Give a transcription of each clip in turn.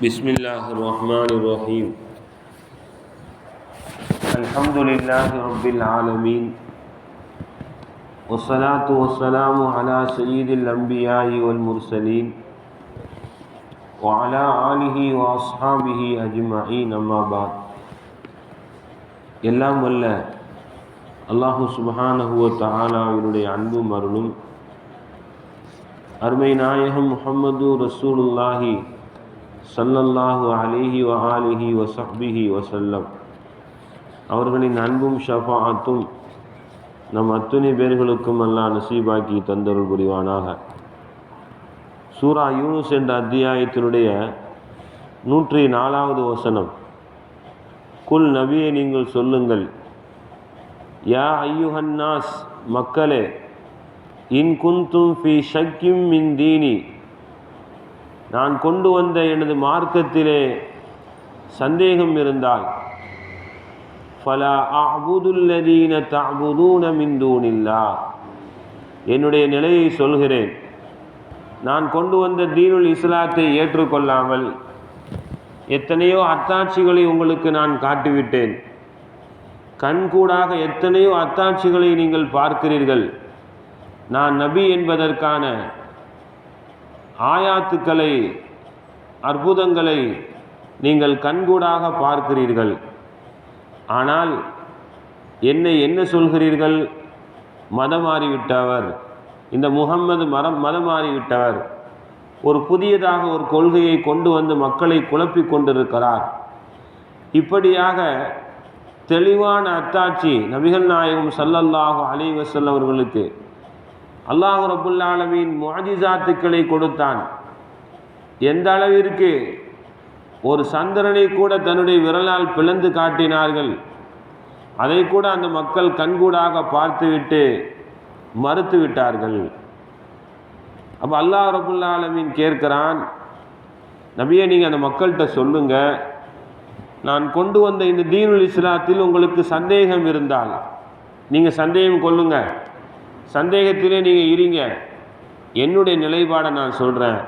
بسم الله الرحمن الرحيم الحمد لله رب العالمين والصلاة والسلام على سيد الأنبياء والمرسلين وعلى آله وأصحابه أجمعين أما بعد எல்லாம் வல்ல அல்லாஹு சுபஹானஹுவ தஆலாவினுடைய அன்பும் அருளும் அருமை நாயகம் முஹம்மது ரசூலுல்லாஹி சல்லல்லாஹு அலிஹி வ ஆலிஹி வ சஹ்பிஹி வசல்லம். அவர்களின் அன்பும் ஷஃபாத்தும் நம் அத்துணை பேர்களுக்கும் அல்லாஹ் நசீபாக்கி தந்தருள் புரிவானாக. சூரா யூனுஸ் என்ற அத்தியாயத்தினுடைய நூற்றி நாலாவது வசனம். குல் நபியை நீங்கள் சொல்லுங்கள். யா ஐயுஹன்னாஸ் மக்களே இன் குந்தும் ஃபி ஷக்கிம் மின் தீனி நான் கொண்டு வந்த எனது மார்க்கத்திலே சந்தேகம் இருந்தால் ஃபலா அபுதுல்லதீன தபுதூன மிந்தூனில்லா என்னுடைய நிலையை சொல்கிறேன். நான் கொண்டு வந்த தீனுல் இஸ்லாத்தை ஏற்றுக்கொள்ளாமல் எத்தனையோ அத்தாட்சிகளை உங்களுக்கு நான் காட்டிவிட்டேன். கண்கூடாக எத்தனையோ அத்தாட்சிகளை நீங்கள் பார்க்கிறீர்கள். நான் நபி என்பதற்கான ஆயாத்துக்களை அற்புதங்களை நீங்கள் கண்கூடாக பார்க்கிறீர்கள். ஆனால் என்னை என்ன சொல்கிறீர்கள்? மதம் மாறிவிட்டவர் இந்த முகம்மது மரம் மதம் மாறிவிட்டவர் ஒரு புதியதாக ஒரு கொள்கையை கொண்டு வந்து மக்களை குழப்பி கொண்டிருக்கிறார். இப்படியாக தெளிவான அத்தாட்சி நபிகள் நாயகம் சல்லல்லாஹு அலி வசல் அவர்களுக்கு அல்லாஹ் ரபுல்லாலமின் முஜிசாத்துக்களை கொடுத்தான். எந்த அளவிற்கு ஒரு சந்திரனை கூட தன்னுடைய விரலால் பிளந்து காட்டினார்கள் அதை கூட அந்த மக்கள் கண்கூடாக பார்த்துவிட்டு மறுத்து விட்டார்கள். அப்போ அல்லாஹ் ரபுல்லாலமின் கேட்கிறான் நபியை நீங்கள் அந்த மக்கள்கிட்ட சொல்லுங்கள் நான் கொண்டு வந்த இந்த தீனுல் இஸ்லாத்தில் உங்களுக்கு சந்தேகம் இருந்தால் நீங்கள் சந்தேகம் கொள்ளுங்கள் சந்தேகத்திலே நீங்கள் இருங்க. என்னுடைய நிலைப்பாடை நான் சொல்கிறேன்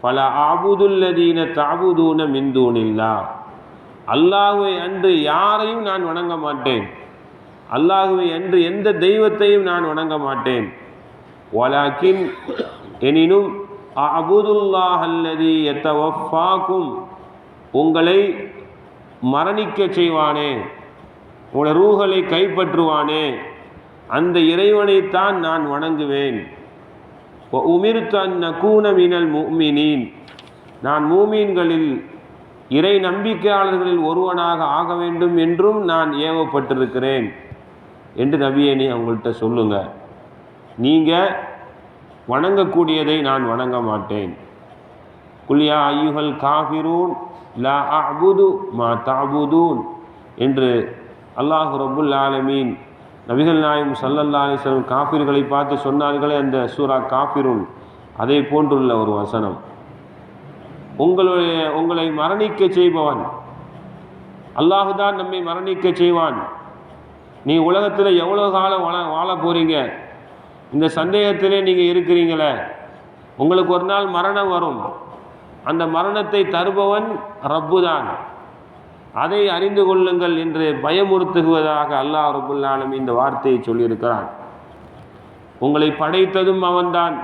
பல ஆபுதுல்லதீன தாபுதூன மிந்தூனில்லா அல்லாஹுவை அன்று யாரையும் நான் வணங்க மாட்டேன். அல்லாஹுவை அன்று எந்த தெய்வத்தையும் நான் வணங்க மாட்டேன். ஒலாக்கின் எனினும் அபுதுல்லாஹ் அல்லதி எத்தவஃபாக்கும் உங்களை மரணிக்க செய்வானே. உங்களோட ரூகளை கைப்பற்றுவானே. அந்த இறைவனைத்தான் நான் வணங்குவேன். உமிர்தன் நகூன மினல் மூமினீன் நான் மூமீன்களில் இறை நம்பிக்கையாளர்களில் ஒருவனாக ஆக வேண்டும் என்றும் நான் ஏவப்பட்டிருக்கிறேன். என்று நபியேனி அவங்கள்ட்ட சொல்லுங்க. நீங்கள் வணங்கக்கூடியதை நான் வணங்க மாட்டேன். குல்யா ஐயுகள் காபிரூன் லா அபுது மா தாபுதூன் என்று அல்லாஹ் ரபுல் ஆலமீன் நபிகள் நாயம் சல்லல்லா அலிஸ்லம் காஃபிர்களை பார்த்து சொன்னார்களே அந்த சூரா காஃபிருன். அதை போன்றுள்ள ஒரு வசனம். உங்களுடைய உங்களை மரணிக்க செய்பவன். அல்லாஹுதான் நம்மை மரணிக்க செய்வான். நீ உலகத்தில் எவ்வளோ காலம் வாழ வாழ போகிறீங்க இந்த சந்தேகத்திலே நீங்கள் இருக்கிறீங்களே. உங்களுக்கு ஒரு நாள் மரணம் வரும். அந்த மரணத்தை தருபவன் ரப்பு தான். அதை அறிந்து கொள்ளுங்கள் என்று பயமுறுத்துவதாக அல்லாஹ் ரபுல்லாலும் இந்த வார்த்தையை சொல்லியிருக்கிறான். உங்களை படைத்ததும் அவன்தான்.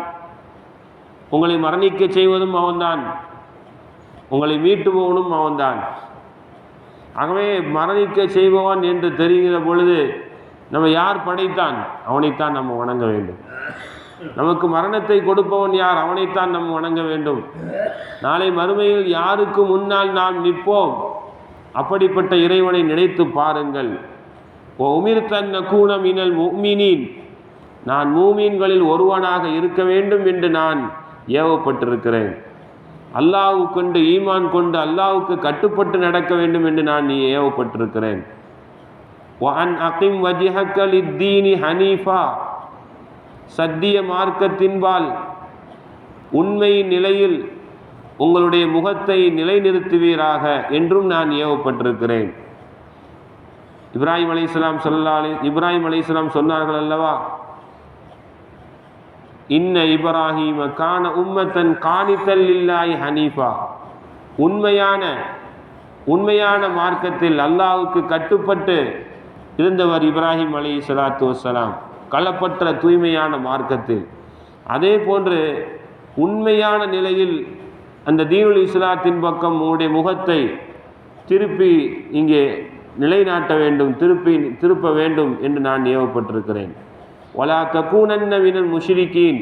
உங்களை மரணிக்க செய்வதும் அவன்தான். உங்களை மீட்டுபவனும் அவன்தான். ஆகவே மரணிக்க செய்பவன் என்று தெரிகிற பொழுது நம்ம யார் படைத்தான்? அவனைத்தான் நம்ம வணங்க வேண்டும். நமக்கு மரணத்தை கொடுப்பவன் யார்? அவனைத்தான் நம்ம வணங்க வேண்டும். நாளை மறுமையில் யாருக்கு முன்னால் நாம் நிற்போம்? அப்படிப்பட்ட இறைவனை நினைத்து பாருங்கள். உமிர்தன் நகூன இனல் மூமினின். நான் மூமீன்களில் ஒருவனாக இருக்க வேண்டும் என்று நான் ஏவப்பட்டிருக்கிறேன். அல்லாஹு கொண்டு ஈமான் கொண்டு அல்லாவுக்கு கட்டுப்பட்டு நடக்க வேண்டும் என்று நான் நீ ஏவப்பட்டிருக்கிறேன். One அகிம் வஜிஹக்கல் இத்தீனி Hanifa. சத்திய மார்க்கத்தின்பால் உண்மையின் நிலையில் உங்களுடைய முகத்தை நிலைநிறுத்துவீராக என்றும் நான் ஏவப்பட்டிருக்கிறேன். இப்ராஹிம் அலி இஸ்லாம் சொல்லா அலி இப்ராஹிம் அலி இஸ்லாம் சொன்னார்கள் அல்லவா? இன்ன இப்ராஹிம கான உம்மத்தன் காணித்தல் இல்லாய் ஹனீஃபா. உண்மையான உண்மையான மார்க்கத்தில் அல்லாவுக்கு கட்டுப்பட்டு இருந்தவர் இப்ராஹிம் அலி சலாத்து வசலாம் களப்பற்ற தூய்மையான மார்க்கத்தில். அதே போன்று உண்மையான நிலையில் அந்த தீனுல் இஸ்லாத்தின் பக்கம் உங்களுடைய முகத்தை திருப்பி இங்கே நிலைநாட்ட வேண்டும் திருப்பி திருப்ப வேண்டும் என்று நான் நியமப்பட்டிருக்கிறேன். ஒலா தக்கூனன்ன வினல் முஷிரிக்கீன்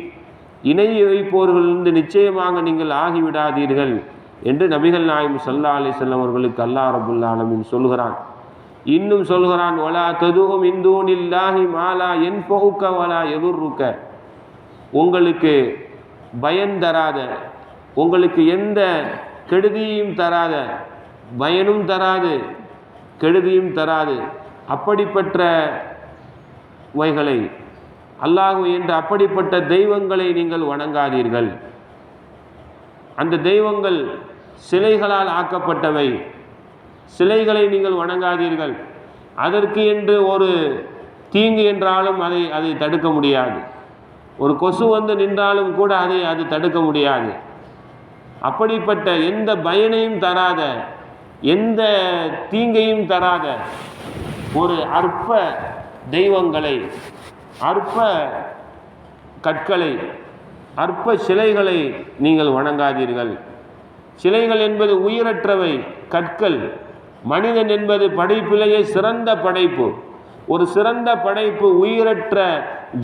இணை வைப்போர்களிலிருந்து நிச்சயமாக நீங்கள் ஆகிவிடாதீர்கள் என்று நபிகள் நாயம் சல்லா அலி செல்லம் அவர்களுக்கு அல்லா ரபுல்லாலமின் சொல்கிறான். இன்னும் சொல்கிறான் ஒலா ததுகும் இந்தூன் இல்லாஹி மாலா என் பொகுக்க வலா எதிர்ருக்க உங்களுக்கு பயன் தராத உங்களுக்கு எந்த கெடுதியும் தராத பயனும் தராது கெடுதியும் தராது. அப்படிப்பட்ட வைகளை அல்லாஹு என்ற அப்படிப்பட்ட தெய்வங்களை நீங்கள் வணங்காதீர்கள். அந்த தெய்வங்கள் சிலைகளால் ஆக்கப்பட்டவை. சிலைகளை நீங்கள் வணங்காதீர்கள். அதற்கு என்று ஒரு தீங்கு என்றாலும் அதை அதை தடுக்க முடியாது. ஒரு கொசு வந்து நின்றாலும் கூட அதை அது தடுக்க முடியாது. அப்படிப்பட்ட எந்த பயனையும் தராத எந்த தீங்கையும் தராத ஒரு அற்ப தெய்வங்களை அற்ப கற்களை அற்ப சிலைகளை நீங்கள் வணங்காதீர்கள். சிலைகள் என்பது உயிரற்றவை கற்கள். மனிதன் என்பது படைப்பிலேயே சிறந்த படைப்பு. ஒரு சிறந்த படைப்பு உயிரற்ற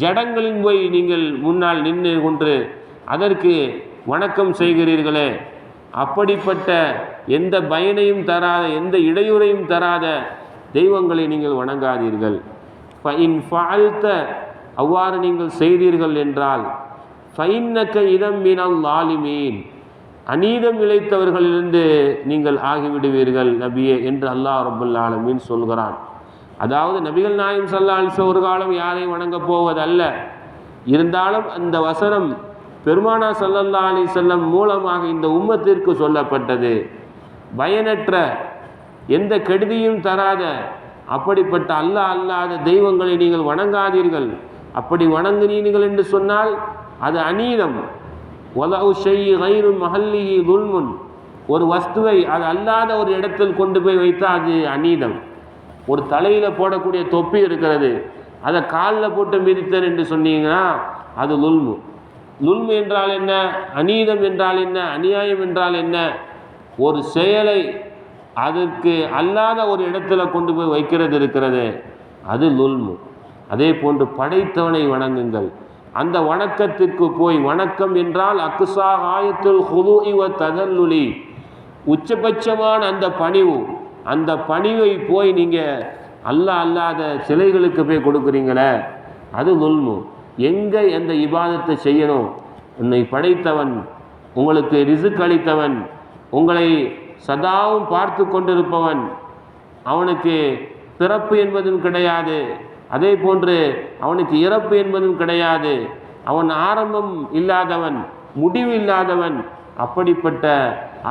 ஜடங்களின் போய் நீங்கள் முன்னால் நின்று கொன்று அதற்கு வணக்கம் செய்கிறீர்களே. அப்படிப்பட்ட எந்த பயனையும் தராத எந்த இடையூறையும் தராத தெய்வங்களை நீங்கள் வணங்காதீர்கள். ஃபைன் ஃபாழ்த்த அவ்வாறு நீங்கள் செய்தீர்கள் என்றால் ஃபைன்னக்க இதம் மீனால் லாலிமீன் அநீதம் இழைத்தவர்களிலிருந்து நீங்கள் ஆகிவிடுவீர்கள் நபியே என்று அல்லாஹ் ரபுல் ஆலமீன் சொல்கிறான். அதாவது நபிகள் நாயம் சல்லாஹ் ஒரு காலம் யாரையும் வணங்கப் போவதல்ல. இருந்தாலும் அந்த வசனம் பெருமானா சல்லல்லா அலி செல்லம் மூலமாக இந்த உம்மத்திற்கு சொல்லப்பட்டது. பயனற்ற எந்த கெடுதியும் தராத அப்படிப்பட்ட அல்லாஹ் அல்லாத தெய்வங்களை நீங்கள் வணங்காதீர்கள். அப்படி வணங்குனீர்கள் என்று சொன்னால் அது அநீதம். ஒலவு ஷெய் கைரு மஹல்லி துல்முன். ஒரு வஸ்துவை அது அல்லாத ஒரு இடத்தில் கொண்டு போய் வைத்தால் அது அநீதம். ஒரு தலையில் போடக்கூடிய தொப்பி இருக்கிறது. அதை காலில் போட்டு மிதித்தர் என்று சொன்னீங்கன்னா அது லுல்மு லுல்மு என்றால் என்ன? அநீதம் என்றால் என்ன? அநியாயம் என்றால் என்ன? ஒரு செயலை அதற்கு அல்லாத ஒரு இடத்துல கொண்டு போய் வைக்கிறது இருக்கிறது. அது லுல்மு அதே போன்று படைத்தவனை வணங்குங்கள். அந்த வணக்கத்திற்கு போய் வணக்கம் என்றால் அக்குசா ஆயத்துல் ஹுது இவ ததல்லுலி. உச்சபட்சமான அந்த பணிவு அந்த பணிவை போய் நீங்கள் அல்ல அல்லாத சிலைகளுக்கு போய் கொடுக்குறீங்களே அது நுல்மு. எங்கே எந்த இபாதத்தை செய்யணும்? உன்னை படைத்தவன் உங்களுக்கு ரிசுக் அளித்தவன் உங்களை சதாவும் பார்த்து கொண்டிருப்பவன் அவனுக்கு பிறப்பு என்பதும் கிடையாது. அதே போன்று அவனுக்கு இறப்பு என்பதும் கிடையாது. அவன் ஆரம்பம் இல்லாதவன் முடிவு இல்லாதவன் அப்படிப்பட்ட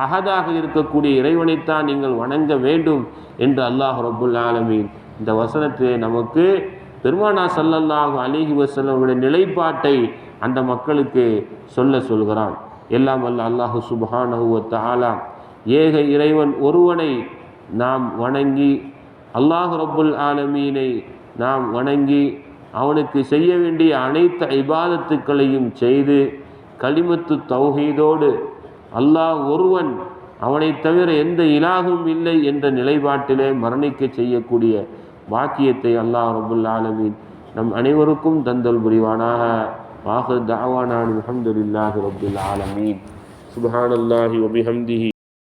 அகதாக இருக்கக்கூடிய இறைவனைத்தான் நீங்கள் வணங்க வேண்டும் என்று அல்லாஹ் ரபுல் ஆலமீன் இந்த வசனத்தை நமக்கு பெருமானா சல்லல்லாஹு அலிஹி வசல்லமுடைய நிலைப்பாட்டை அந்த மக்களுக்கு சொல்ல சொல்கிறான். எல்லாம் அல்ல அல்லாஹு சுபஹானஹுவத் ஆலா ஏக இறைவன் ஒருவனை நாம் வணங்கி அல்லாஹ் ரபுல் ஆலமீனை நாம் வணங்கி அவனுக்கு செய்ய வேண்டிய அனைத்து இபாதத்துக்களையும் செய்து களிமத்து தௌஹீதோடு அல்லாஹ் ஒருவன் அவனை தவிர எந்த இலாகும் இல்லை என்ற நிலைப்பாட்டிலே மரணிக்க செய்யக்கூடிய வாக்கியத்தை அல்லாஹ் ரபுல் ஆலமீன் நம் அனைவருக்கும் தந்தல் புரிவானாக. வாஹு தாவானான் அலமதுல்லாஹி ரபுல் ஆலமீன். சுபஹானல்லாஹி ஒபிஹம்திஹி